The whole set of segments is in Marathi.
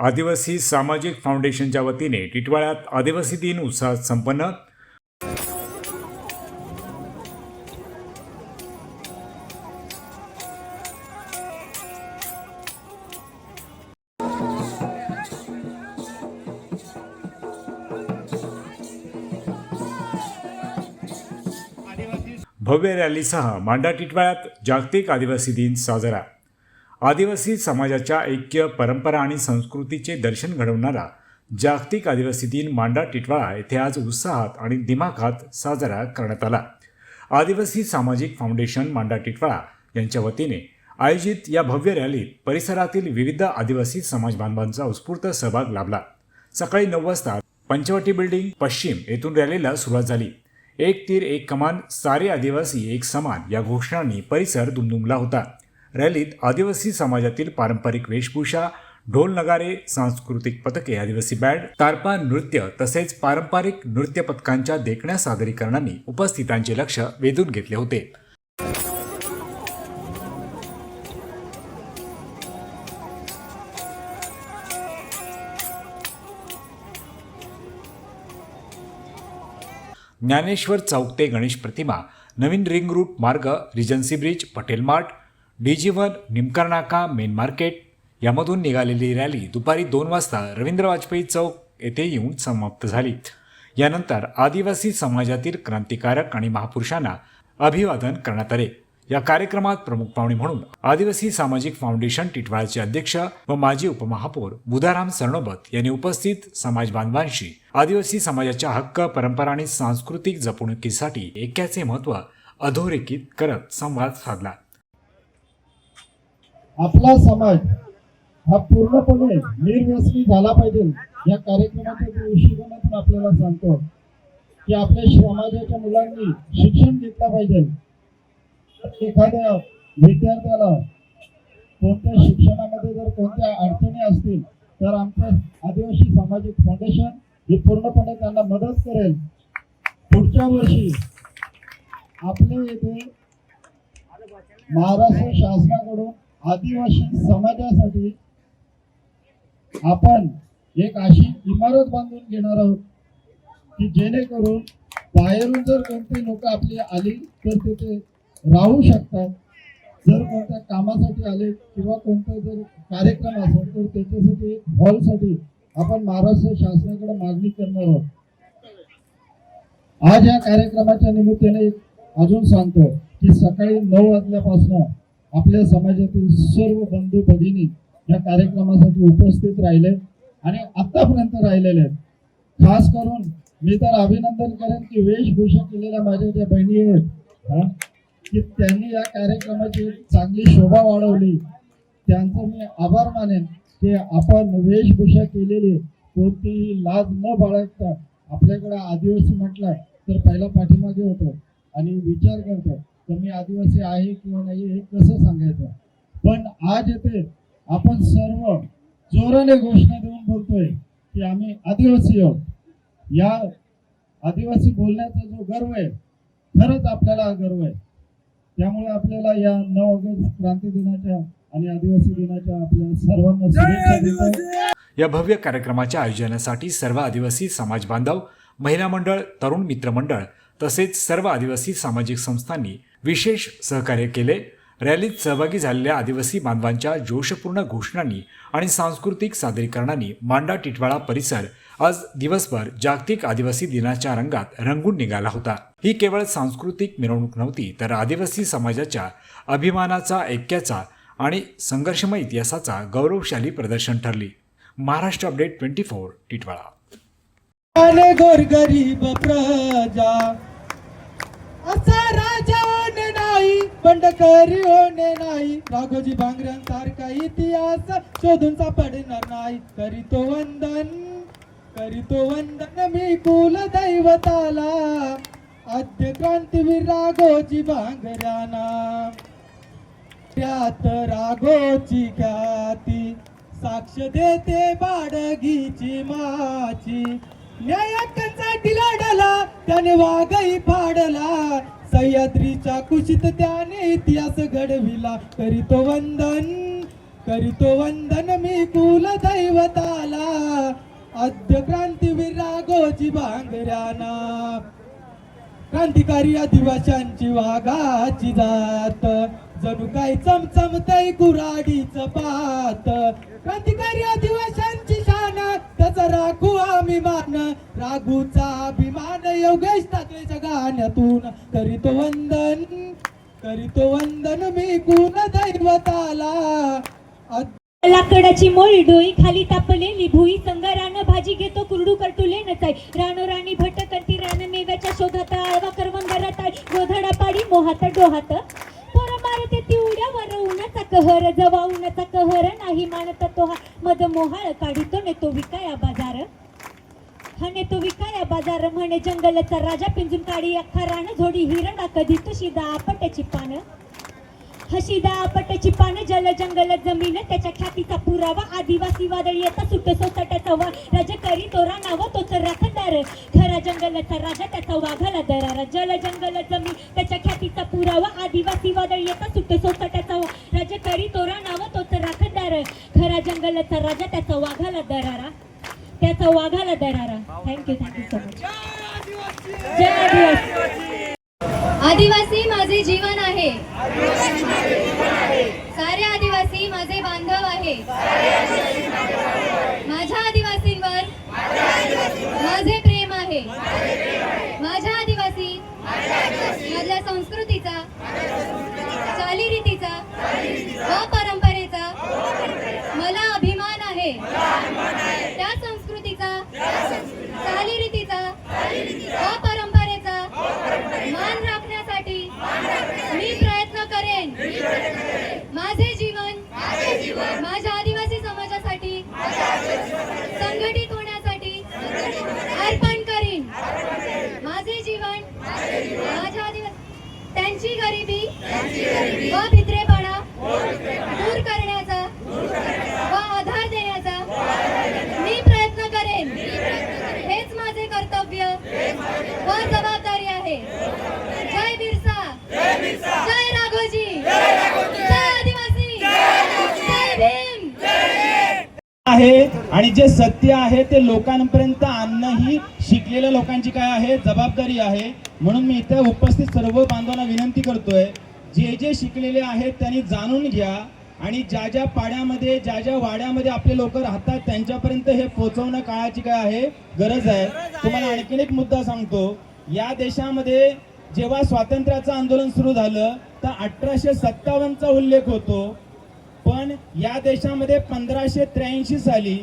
आदिवासी सामाजिक फाउंडेशनच्या वतीने टिटवाळ्यात आदिवासी दिन उत्साहात संपन्न. भव्य रॅलीसह मांडा टिटवाळ्यात जागतिक आदिवासी दिन साजरा. आदिवासी समाजाच्या ऐक्य परंपरा आणि संस्कृतीचे दर्शन घडवणारा जागतिक आदिवासी दिन मांडा टिटवाळा येथे आज उत्साहात आणि दिमाखात साजरा करण्यात आला. आदिवासी सामाजिक फाउंडेशन मांडा टिटवाळा यांच्या वतीने आयोजित या भव्य रॅलीत परिसरातील विविध आदिवासी समाज बांधवांचा उत्स्फूर्त सहभाग लाभला. सकाळी नऊ वाजता पंचवटी बिल्डिंग पश्चिम येथून रॅलीला सुरुवात झाली. एक तीर एक कमान सारे आदिवासी एक समान या घोषणांनी परिसर दुमदुमला होता. रॅलीत आदिवासी समाजातील पारंपरिक वेशभूषा ढोल नगारे सांस्कृतिक पथके आदिवासी बँड तारपा नृत्य तसेच पारंपरिक नृत्य पथकांच्या देखण्या सादरीकरणांनी उपस्थितांचे लक्ष वेधून घेतले होते. ज्ञानेश्वर चौक ते गणेश प्रतिमा नवीन रिंग रूट मार्ग regency bridge Patel mart DG one Nimkar नाका मेन मार्केट यामधून निघालेली रॅली दुपारी दोन वाजता रवींद्र वाजपेयी चौक येथे येऊन समाप्त झाली. यानंतर आदिवासी समाजातील क्रांतिकारक आणि महापुरुषांना अभिवादन करण्यात आले. या कार्यक्रमात प्रमुख पाहुणे म्हणून आदिवासी सामाजिक फाउंडेशन टिटवाळचे अध्यक्ष व माजी उपमहापौर बुधाराम सरणोबत यांनी उपस्थित समाज बांधवांशी आदिवासी समाजाच्या हक्क परंपरा आणि सांस्कृतिक जपणुकीसाठी ऐक्याचे महत्त्व अधोरेखित करत संवाद साधला. आपला समाज हा पूर्णपणे निर्व्यसनी झाला पाहिजे. या कार्यक्रमाच्या दृष्टिकोनातून आपल्याला सांगतो की आपल्या समाजाच्या मुलांनी शिक्षण घेतलं पाहिजे. एखाद्या विद्यार्थ्याला कोणत्या शिक्षणामध्ये जर कोणत्या अडचणी असतील तर आमचं आदिवासी सामाजिक फाउंडेशन हे पूर्णपणे त्यांना मदत करेल. पुढच्या वर्षी आपल्या येथे महाराष्ट्र शासनाकडून आदिवासी समाजासाठी आपण एक अशी इमारत बांधून घेणार आहोत की जेणेकरून बाहेरून जर कोणती लोक आपली आली तर तिथे राहू शकतात. जर कोणत्या कामासाठी आले किंवा कोणता जर कार्यक्रम असेल तर त्याच्यासाठी एक हॉलसाठी आपण महाराष्ट्र शासनाकडे मागणी करणार आहोत. आज या कार्यक्रमाच्या निमित्ताने अजून सांगतो की सकाळी नऊ वाजल्यापासून आपल्या समाजातील सर्व बंधू भगिनी या कार्यक्रमासाठी उपस्थित राहिले आणि आतापर्यंत राहिलेले आहेत. खास करून मी तर अभिनंदन करेन की वेशभूषा केलेल्या माझ्या ज्या बहिणी आहेत की त्यांनी या कार्यक्रमाची चांगली शोभा वाढवली. त्यांचं मी आभार मानेन की आपण वेशभूषा केलेली कोणतीही लाज न बाळगता आपल्याकडे आदिवासी म्हटलं तर पहिला पाठीमागे होतो आणि विचार करतो. तर मी आदिवासी आहे किंवा नाही हे कसं सांगायचं? पण आज येते आपण सर्व जोराने घोषणा देऊन बोलतोय की आम्ही आदिवासी आहोत. या आदिवासी बोलण्याचा जो गर्व आहे खरंच आपल्याला हा गर्व आहे. त्यामुळे आपल्याला या नऊ ऑगस्ट क्रांती दिनाच्या आणि आदिवासी दिनाच्या आपल्या सर्वांना शुभेच्छा देतो या भव्य कार्यक्रमाच्या आयोजनासाठी सर्व आदिवासी समाज बांधव महिला मंडळ तरुण मित्र मंडळ तसेच सर्व आदिवासी सामाजिक संस्थांनी विशेष सहकार्य केले. रॅलीत सहभागी झालेल्या आदिवासी बांधवांच्या जोशपूर्ण घोषणांनी आणि सांस्कृतिक सादरीकरणांनी मांडा टिटवाळा परिसर आज दिवसभर जागतिक आदिवासी दिनाच्या रंगात रंगून निघाला होता. ही केवळ सांस्कृतिक मिरवणूक नव्हती तर आदिवासी समाजाच्या अभिमानाचा ऐक्याचा आणि संघर्षमय इतिहासाचा गौरवशाली प्रदर्शन ठरली. Maharashtra update twenty four Titwala. नाही होणे नाही. राघोजी भांगऱ्यांसारखा इतिहास शोधून सापडणार नाही. करीतो वंदन करीतो वंदन मी कुल दैवताला आद्य क्रांतीवीर राघोजी भांगऱ्याना. त्यात राघोची ख्याती. साक्ष देते बाडगीची माची. न्यायासाठी लढला त्याने वाघही फाडला. सह्याद्रीच्या कुशीत त्याने इतिहास घडविला. करीतो वंदन करीतो वंदन मी कुल दैवताला आद्य क्रांतीवीर राघोजी भांगऱ्याना. क्रांतिकारी आदिवाशांची वाघाची जात. जणू काय चमचमतय कुराडीच पात. क्रांतिकारी आदिवाशांची अभिमान त्याचा राखू अभिमान राघूचा अभिमान योगेश टाकलेच्या गाण्यातून. करीतो वंदन करीतो वंदन मी कुल दैवताला. लाकडाची मोळी डोई खाली तापलेली भुई संगारानं भाजी घेतो कुरडू करटुले नचाय. रानो राणी भटकंती रान मेव्याच्या शोधात आळवा करवंदरात गोधडा पाडी मोहात डोहात कहर जवा कहर नाही मानत तो हा. मध मोहाळ काढितो नेतो विकाया बाजार. हा नेतो विकाया बाजार म्हणे जंगलचा राजा पिंजून काढी अख्खा राण झोडी हिरणा कधी तुशीदा आपट्याची पानं. हशीदा आपट्याची पानं जल जंगल जमीन त्याच्या ख्यातीचा पुरावा आदिवासी वादळ येता सुट सोसाट्याचा वा राजा करी तोरा नाव तोच राखदार. खरा जंगलाचा राजा त्याचा वाघाला दरारा. जल जंगल जमीन त्याच्या ख्यातीचा पुरावा आदिवासी वादळ येता सुट सोसाट्या वा राजा करी तोरा नाव तोच राखणदार खरा राजा त्याचा वाघाला दरारा. त्याचा वाघाला दरारा. Thank you thank you so much जय आदिवासी. आदिवासी माझे जीवन आहे. सारे आदिवासी माझे बांधव आहे. माझ्या आदिवासींवर माझे प्रेम आहे. माझ्या आदिवासी माझ्या संस्कृती Thanks. आणि जे सत्य आहे ते लोकांपर्यंत आणणं ही शिकलेल्या लोकांची काय आहे? जबाबदारी आहे. म्हणून मी इथे उपस्थित सर्व बांधवांना विनंती करतोय जे जे शिकलेले आहेत त्यांनी जाणून घ्या आणि ज्या ज्या पाड्यामध्ये ज्या ज्या वाड्यामध्ये आपले लोक राहतात त्यांच्यापर्यंत हे पोहोचवणं काळाची काय आहे? गरज आहे. तुम्हाला आणखीन एक मुद्दा सांगतो. या देशामध्ये जेव्हा स्वातंत्र्याचं आंदोलन सुरू झालं तर अठराशे सत्तावन्नचा उल्लेख होतो. पण या देशामध्ये पंधराशे त्र्याऐंशी साली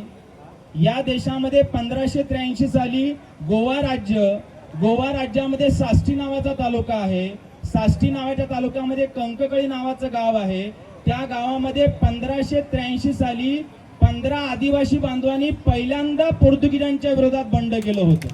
या देशामध्ये पंधराशे त्र्याऐंशी साली गोवा राज्य गोवा राज्यामध्ये साष्टी नावाचा तालुका आहे. साष्टी नावाच्या तालुक्यामध्ये कंककळी नावाचं गाव आहे. त्या गावामध्ये पंधराशे त्र्याऐंशी साली पंधरा आदिवासी बांधवांनी पहिल्यांदा पोर्तुगीजांच्या विरोधात बंड केलं होतं.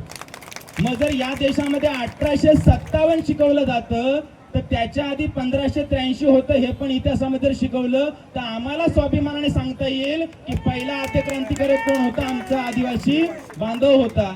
मग जर या देशामध्ये अठराशे सत्तावन्न शिकवलं जातं तर त्याच्या आधी पंधराशे त्र्याऐंशी होतं हे पण इतिहासामध्ये जर शिकवलं तर आम्हाला स्वाभिमानाने सांगता येईल की पहिला आद्य क्रांतिकारक कोण होता? आमचा आदिवासी बांधव होता.